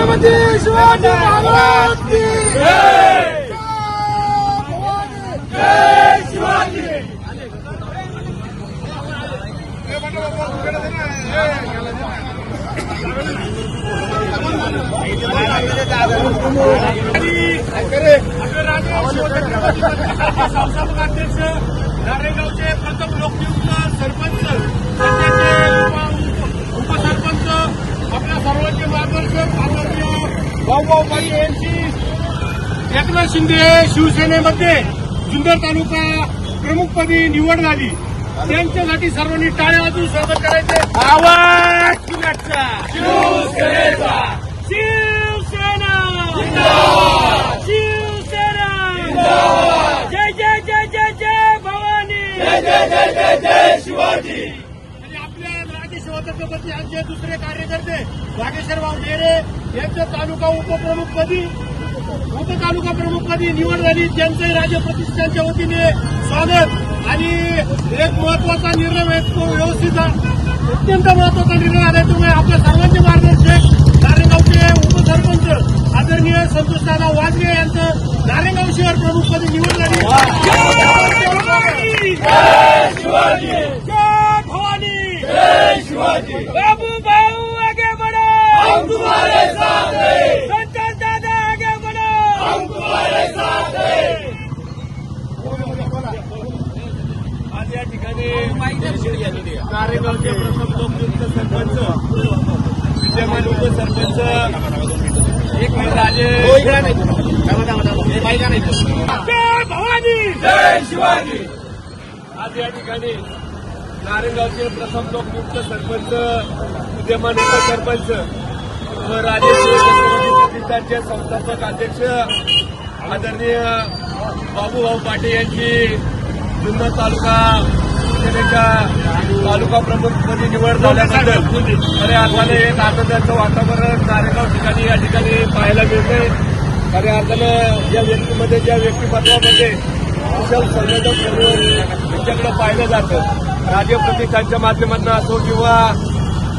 छत्रपती शिवाजी महाराज की शिवाजी संस्थापक अध्यक्ष नारेगावचे प्रथम लोकनियुक्त सरपंच सध्याचे उपसरपंच आपल्या सर्वांचे मार्गदर्शक आदरणीय भाऊभाऊ पाटील यांची. एकनाथ शिंदे शिवसेनेमध्ये जुन्नर तालुका प्रमुखपदी निवड झाली. त्यांच्यासाठी सर्वांनी टाळ्या वाजून स्वागत करायचे. आवाज शिवसेनेचा. शिवसेना. शिवसेना. जय जय जय जय जय भवानी. जय जय जय जय जय शिवाजी. आणि आपल्या मराठी शिवछत्रपती यांचे दुसरे कार्यकर्ते वागेश्वर भाऊ डेरे यांचं तालुका उपप्रमुखपदी उपतालुका प्रमुखपदी निवड झाली त्यांचंही राज्य प्रतिष्ठानच्या वतीने स्वागत. आणि एक महत्त्वाचा निर्णय आहे तो व्यवस्थित अत्यंत महत्त्वाचा निर्णय आलाय तो आपल्या सर्वांचे मार्गदर्शक नारेगावचे उपसरपंच आदरणीय संतोषदादा वाजगे यांचं नारेगाव शहर प्रमुखपदी निवड झाली. भवानी! शिवाजी जय भवानी जय शिवाजी बाबू भाऊ आगे बढ़ो हम तुम्हारे साथ हैं संतोष दादा आगे बढ़ो हम तुम्हारे साथ हैं आज या ठिकाणी नारेगावचे प्रथम लोकयुक्त सरपंच विद्यमान उपसरपंच एक मिनिट राजे. जय भवानी! जय शिवाजी! आज या ठिकाणी नारेगावचे प्रथम लोकयुक्त सरपंच विद्यमान उपसरपंच व राजे छत्रपती प्रतिष्ठानचे संस्थापक अध्यक्ष आदरणीय बाबूभाऊ पाटील यांची जुन्नर तालुका तालुका प्रमुखपदी निवड झाल्याबद्दल खऱ्या अर्थाने एक आनंदाचं वातावरण नारेगाव ठिकाणी खऱ्या अर्थानं ज्या व्यक्तीमध्ये ज्या व्यक्तिमत्वामध्ये कुशल संवेदक म्हणून त्यांच्याकडे पाहिलं जातं राजीव प्रतिष्ठानच्या माध्यमातून असो किंवा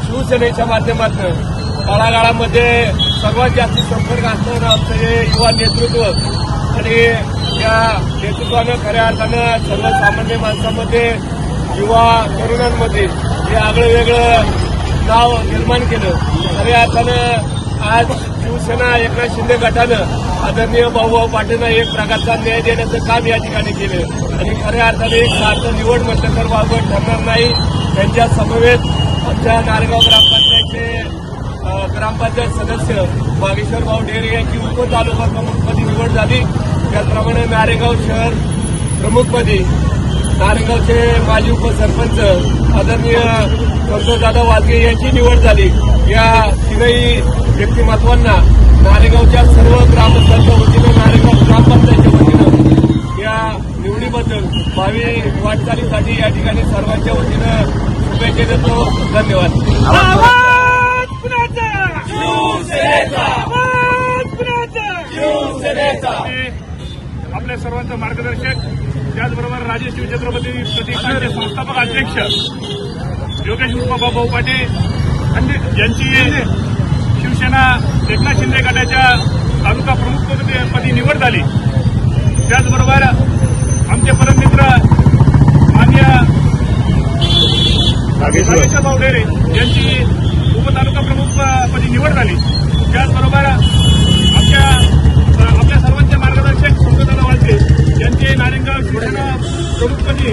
शिवसेनेच्या माध्यमातून तळागाळामध्ये सर्वात जास्त संपर्क असणारं आमचं हे युवा नेतृत्व आणि या नेतृत्वानं खऱ्या अर्थानं सर्वसामान्य माणसामध्ये युवा तरुणांमध्ये हे आगळं वेगळं नाव निर्माण केलं. खऱ्या अर्थानं आज शिवसेना एकनाथ शिंदे गटानं आदरणीय भाऊभाऊ पाटीलना एक प्रकारचा न्याय देण्याचं काम या ठिकाणी केलं. आणि खऱ्या अर्थाने एक सार्थ निवड म्हटलं तर बाबत ठरणार नाही. त्यांच्या समवेत आमच्या नारगाव ग्रामपंचायतचे ग्रामपंचायत सदस्य वागेश्वर भाऊ डेरे यांची उपतालुका प्रमुखपदी निवड झाली. त्याचप्रमाणे नारेगाव शहर प्रमुखपदी नारेगावचे माजी उपसरपंच आदरणीय संतोषदादा वाजगे यांची निवड झाली. या तिघही व्यक्तिमत्वांना नारेगावच्या सर्व ग्रामस्थांच्या वतीनं नारेगाव ग्रामपंचायतच्या वतीनं या निवडीबद्दल भावी वाटचालीसाठी या ठिकाणी सर्वांच्या वतीनं शुभेच्छा देतो. धन्यवाद. आपल्या सर्वांचं मार्गदर्शक त्याचबरोबर राजेश शिवछत्रपती प्रतिष्ठानचे संस्थापक अध्यक्ष योगेश उर्मा भाऊ पाटील आणि यांची एकनाथ शिंदे गटाच्या तालुका प्रमुखपदी निवड झाली. त्याचबरोबर आमचे परममित्र मान्य नागेश्वर. बावडेरे यांची उपतालुका प्रमुखपदी निवड झाली त्याचबरोबर आमच्या आपल्या सर्वांचे मार्गदर्शक सुंदरदादा वालके यांचे नारायणगाव शिवसेना प्रमुखपदी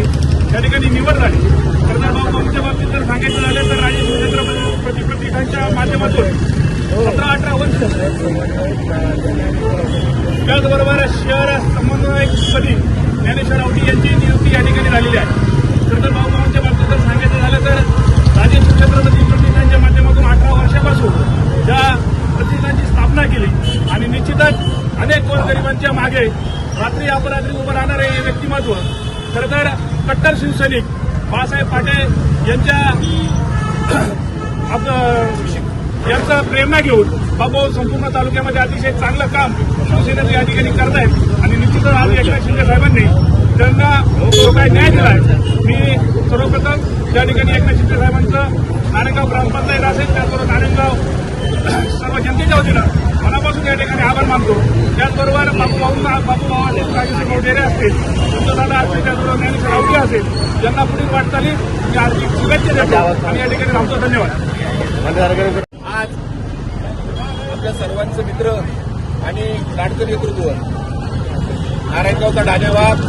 या ठिकाणी निवड झाली तर जर भाऊ आमच्या बाबतीत जर सांगायचं झालं तर राजे शिवछत्रपती प्रतिष्ठानच्या माध्यमातून सतरा अठरा वर्ष त्याचबरोबर शहर समन्वयकपदी ज्ञानेश्वर आवटी यांची नियुक्ती या ठिकाणी झालेली आहे. तर भाऊबाबांच्या बाबतीत जर सांगायचं झालं तर राजेश छत्रपती प्रतिष्ठानच्या माध्यमातून अठरा वर्षापासून ज्या प्रतिष्ठानची स्थापना केली आणि निश्चितच अनेक गोरगरिबांच्या मागे रात्री अपरात्री उभं राहणारे हे व्यक्तिमत्व खरं तर कट्टर शिवसैनिक बाळासाहेब पाटे यांच्या आपलं यांचा प्रेरणा घेऊन बाबू संपूर्ण तालुक्यामध्ये अतिशय चांगलं काम शिवसेनेचे या ठिकाणी करत आहेत आणि निश्चितच आज एकनाथ शिंदे साहेबांनी त्यांना जो काही न्याय दिला आहे मी सर्वप्रथम त्या ठिकाणी एकनाथ शिंदे साहेबांचं नारायणगाव ग्रामपंचायत असेल त्याचबरोबर नारायणगाव सर्व जनतेच्या वतीनं मनापासून या ठिकाणी आभार मानतो. त्याचबरोबर बापू भाऊंना बापू भाऊ राजेश मोठेरे असतील दादा असतील त्याचबरोबर ज्ञानेश्वर आवडी असेल यांना पुढील वाटचाली मी आर्थिक शुभेच्छा देतो आणि या ठिकाणी थांबतो धन्यवाद. आपल्या सर्वांचे मित्र आणि लाडकं नेतृत्व. नारायणगावचा डाजेवाग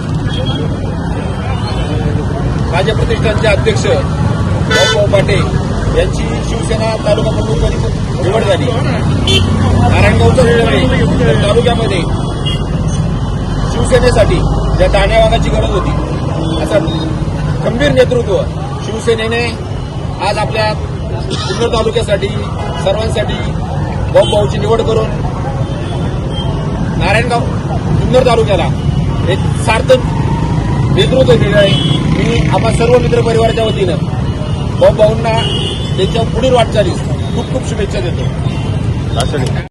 माझ्या प्रतिष्ठानचे अध्यक्ष भाऊभाऊ पाटे यांची शिवसेना तालुका प्रमुखपदी निवड झाली. नारायणगावचा नव्हे तालुक्यामध्ये शिवसेनेसाठी ज्या दाण्यावागाची गरज होती असं खंबीर नेतृत्व शिवसेनेने आज आपल्या जुन्नर तालुक्यासाठी सर्वांसाठी भाऊ भाऊची निवड करून नारायणगाव जुन्नर तालुक्याला एक सार्थक नेतृत्व दिलं आहे. मी आम्हा सर्व मित्र परिवाराच्या वतीनं भाऊ भाऊंना त्यांच्या पुढील वाटचालीस खूप खूप शुभेच्छा देतो.